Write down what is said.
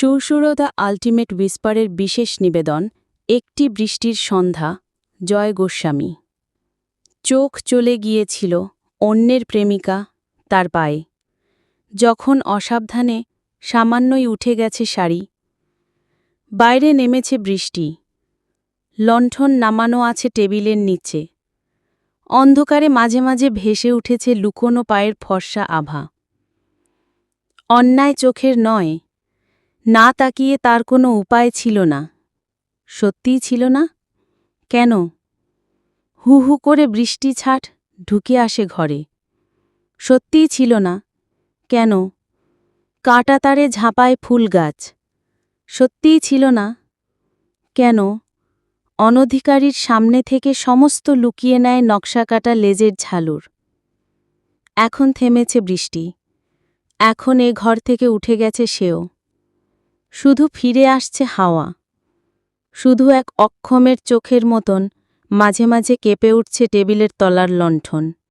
সুরসুরো the ultimate উইসপারের বিশেষ নিবেদন, একটি বৃষ্টির সন্ধ্যা, জয় গোস্বামী। চোখ চলে গিয়েছিল অন্যের প্রেমিকা, তার পায়ে। যখন অসাবধানে সামান্যই উঠে গেছে শাড়ি। বাইরে নেমেছে বৃষ্টি। লণ্ঠন নামানো আছে টেবিলের নিচে। অন্ধকারে মাঝে মাঝে ভেসে উঠেছে লুকোনো পায়ের ফর্সা আভা। অন্যায় চোখের নয় না তাকিয়ে তার কোনো উপায় ছিল না। সত্যিই ছিল না? কেন? হু হু করে বৃষ্টি ছাট ঢুকে আসে ঘরে। সত্যিই ছিল না? কেন? কাটা তারে ঝাঁপায় ফুল গাছ। সত্যিই ছিল না? কেন? অনধিকারীর সামনে থেকে সমস্ত লুকিয়ে নেয় নকশাকাটা লেজের ঝালুর। এখন থেমেছে বৃষ্টি। এখন এ ঘর থেকে উঠে গেছে সেও। শুধু ফিরে আসছে হাওয়া। শুধু এক অক্ষমের চোখের মতন মাঝে মাঝে কেঁপে উঠছে টেবিলের তলার লণ্ঠন।